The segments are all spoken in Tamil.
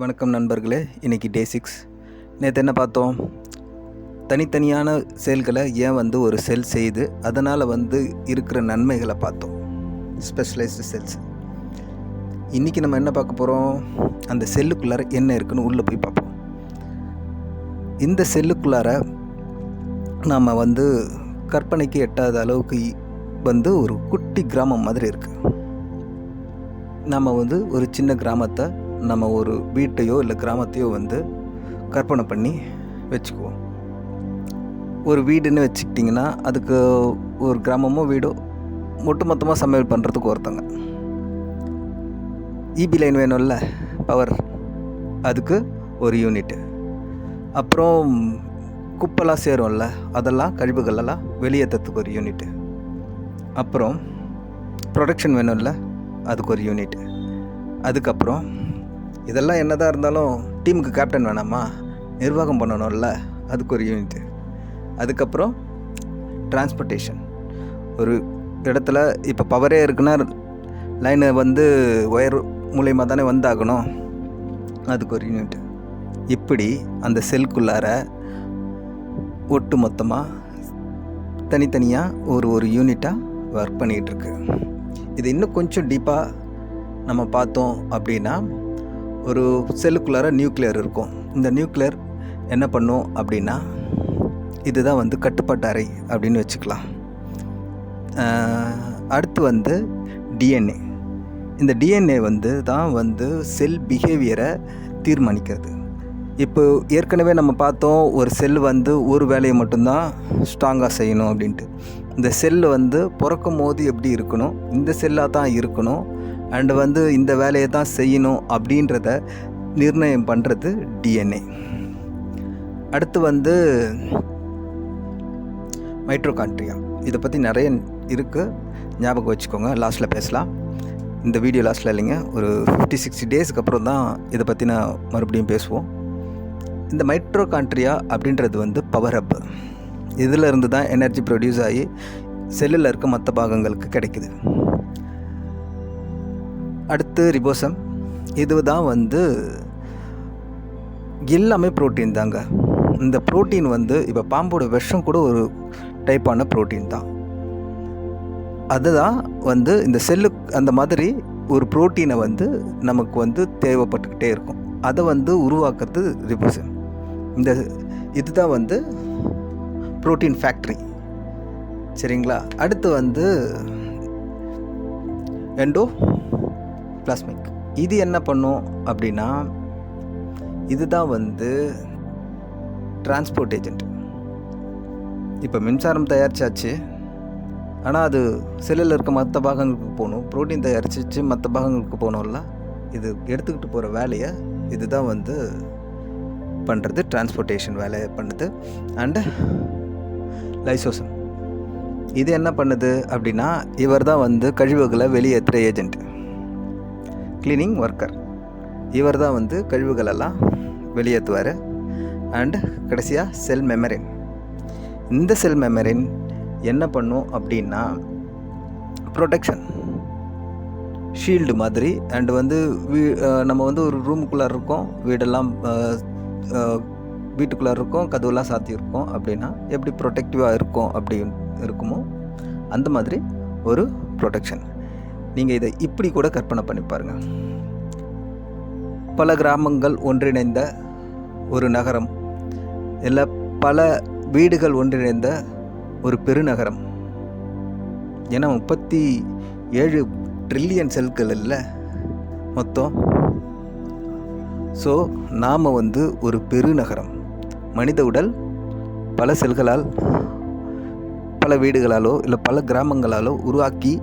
வணக்கம் நண்பர்களே இன்றைக்கி டே சிக்ஸ் நேற்று என்ன பார்த்தோம்? தனித்தனியான செயல்களை ஏன் வந்து ஒரு செல் செய்யுது? அதனால் வந்து இருக்கிற நன்மைகளை பார்த்தோம். ஸ்பெஷலைஸ்டு செல்ஸ் இன்றைக்கி நம்ம என்ன பார்க்க போகிறோம் அந்த செல்லுக்குள்ளார என்ன இருக்குன்னு உள்ளே போய் பார்ப்போம். இந்த செல்லுக்குள்ளார நாம் வந்து கற்பனைக்கு எட்டாத அளவுக்கு வந்து ஒரு குட்டி கிராமம் மாதிரி இருக்குது நம்ம வந்து ஒரு சின்ன கிராமத்தை நம்ம ஒரு வீட்டையோ இல்லை கிராமத்தையோ வந்து கற்பனை பண்ணி வச்சுக்குவோம். ஒரு வீடுன்னு வச்சுக்கிட்டிங்கன்னா அதுக்கு ஒரு கிராமமோ வீடோ ஒட்டு மொத்தமாக சமையல் பண்ணுறதுக்கு ஒருத்தங்க. இபி லைன் வேணும்ல பவர் அதுக்கு ஒரு யூனிட்டு அப்புறம் குப்பெல்லாம் சேரும்ல அதெல்லாம் கழிவுகளெல்லாம் வெளியேற்றத்துக்கு ஒரு யூனிட்டு அப்புறம் ப்ரொடக்ஷன் வேணும்ல அதுக்கு ஒரு யூனிட் அதுக்கப்புறம் இதெல்லாம் என்னதான் இருந்தாலும் டீமுக்கு கேப்டன் வேணாமா? நிர்வாகம் பண்ணணும்ல. அதுக்கு ஒரு யூனிட்டு அதுக்கப்புறம் டிரான்ஸ்போர்ட்டேஷன் ஒரு இடத்துல இப்போ பவரே இருக்குன்னா லைனை வந்து ஒயர் மூலயமா தானே வந்தாகணும். அதுக்கு ஒரு யூனிட் இப்படி அந்த செல்குள்ளார ஒட்டு மொத்தமாக தனித்தனியாக ஒரு ஒரு யூனிட்டாக ஒர்க் பண்ணிகிட்ருக்கு இது இன்னும் கொஞ்சம் டீப்பாக நம்ம பார்த்தோம் அப்படின்னா ஒரு செல்லுக்குள்ளார நியூக்ளியர் இருக்கும். இந்த நியூக்ளியர் என்ன பண்ணும் அப்படின்னா இதுதான் வந்து கட்டுப்பாட்டு அறை அப்படின்னு வச்சுக்கலாம். அடுத்து வந்து டிஎன்ஏ. இந்த டிஎன்ஏ வந்து தான் வந்து செல் பிஹேவியரை தீர்மானிக்கிறது. இப்போ ஏற்கனவே நம்ம பார்த்தோம் ஒரு செல் வந்து ஒரு வேலையை மட்டும்தான் ஸ்ட்ராங்காக செய்யணும் அப்படின்ட்டு. இந்த செல்லு வந்து பிறக்கும் போது எப்படி இருக்கணும்? இந்த செல்லாக தான் இருக்கணும். அண்டு வந்து இந்த வேலையை தான் செய்யணும் அப்படின்றத நிர்ணயம் பண்ணுறது டிஎன்ஏ அடுத்து வந்து மைட்ரோகான்ட்ரியா இதை பற்றி நிறைய இருக்குது ஞாபகம் வச்சுக்கோங்க. லாஸ்ட்டில் பேசலாம். இந்த வீடியோ லாஸ்ட்டில் இல்லைங்க. ஒரு ஃபிஃப்டி சிக்ஸ்டி டேஸ்க்கு அப்புறம் தான் இதை பற்றி நான் மறுபடியும் பேசுவோம். இந்த மைட்ரோகான்ட்ரியா அப்படின்றது வந்து பவர் அப் இதில் இருந்து தான் எனர்ஜி ப்ரொடியூஸ் ஆகி செல்லில் இருக்க மற்ற பாகங்களுக்கு கிடைக்குது. அடுத்து ரிபோசம் இது தான் வந்து எல்லாமே ப்ரோட்டீன் தாங்க. இந்த ப்ரோட்டீன் வந்து இப்போ பாம்போட விஷம் கூட ஒரு டைப்பான ப்ரோட்டீன் தான். அதுதான் வந்து இந்த செல்லு அந்த மாதிரி ஒரு ப்ரோட்டீனை வந்து நமக்கு வந்து தேவைப்பட்டுக்கிட்டே இருக்கும். அதை வந்து உருவாக்குறது ரிபோசம் இந்த இதுதான் வந்து ப்ரோட்டீன் ஃபேக்ட்ரி சரிங்களா? அடுத்து வந்து எண்டோ பிளாஸ்மிக் இது என்ன பண்ணும் அப்படின்னா இதுதான் வந்து டிரான்ஸ்போர்ட் ஏஜென்ட் இப்போ மின்சாரம் தயாரிச்சாச்சு. ஆனால் அது செல்லில் இருக்க மற்ற பாகங்களுக்கு போகணும். ப்ரோட்டீன் தயாரிச்சிச்சு மற்ற பாகங்களுக்கு போகணும்ல. இது எடுத்துக்கிட்டு போகிற வேலையை இதுதான் வந்து பண்ணுறது டிரான்ஸ்போர்ட்டேஷன் வேலையை பண்ணுது. And lysosome. இது என்ன பண்ணுது அப்படின்னா இவர் தான் வந்து கழிவுகளை வெளியேற்றுற ஏஜெண்ட் க்ளீனிங் ஒர்க்கர் இவர் தான் வந்து கழிவுகளெல்லாம் வெளியேற்றுவார். அண்டு கடைசியாக செல் மெமரின் இந்த செல் மெமரின் என்ன பண்ணும் அப்படின்னா ப்ரொடெக்ஷன் ஷீல்டு மாதிரி. அண்டு வந்து வீ நம்ம வந்து ஒரு ரூமுக்குள்ளே இருக்கோம். வீடெல்லாம் வீட்டுக்குள்ளே இருக்கோம். கதவுலாம் சாத்தியிருக்கோம் அப்படின்னா எப்படி ப்ரொடெக்டிவாக இருக்கும் அப்படி இருக்குமோ அந்த மாதிரி ஒரு ப்ரொடெக்ஷன் நீங்கள் இதை இப்படி கூட கற்பனை பண்ணி பாருங்கள் பல கிராமங்கள் ஒன்றிணைந்த ஒரு நகரம். இல்லை பல வீடுகள் ஒன்றிணைந்த ஒரு பெருநகரம். ஏன்னா முப்பத்தி ஏழு ட்ரில்லியன் செல்கள் இல்லை மொத்தம். ஸோ நாம் வந்து ஒரு பெருநகரம். மனித உடல் பல செல்களால் பல வீடுகளாலோ இல்லை பல கிராமங்களாலோ உருவாக்கி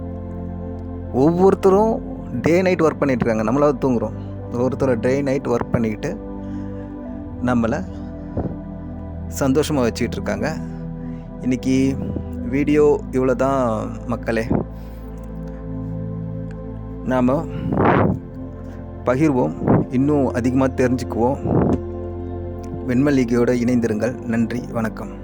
ஒவ்வொருத்தரும் டே நைட் ஒர்க் பண்ணிகிட்ருக்காங்க நம்மளாவது தூங்குகிறோம் ஒவ்வொருத்தரும் டே நைட் ஒர்க் பண்ணிக்கிட்டு நம்மளை சந்தோஷமாக வச்சுக்கிட்டு இருக்காங்க. இன்றைக்கி வீடியோ இவ்வளோ தான் மக்களே. நாம் பகிர்வோம். இன்னும் அதிகமாக தெரிஞ்சுக்குவோம். வெண்மல்லிகையோடு இணைந்திருங்கள். நன்றி. வணக்கம்.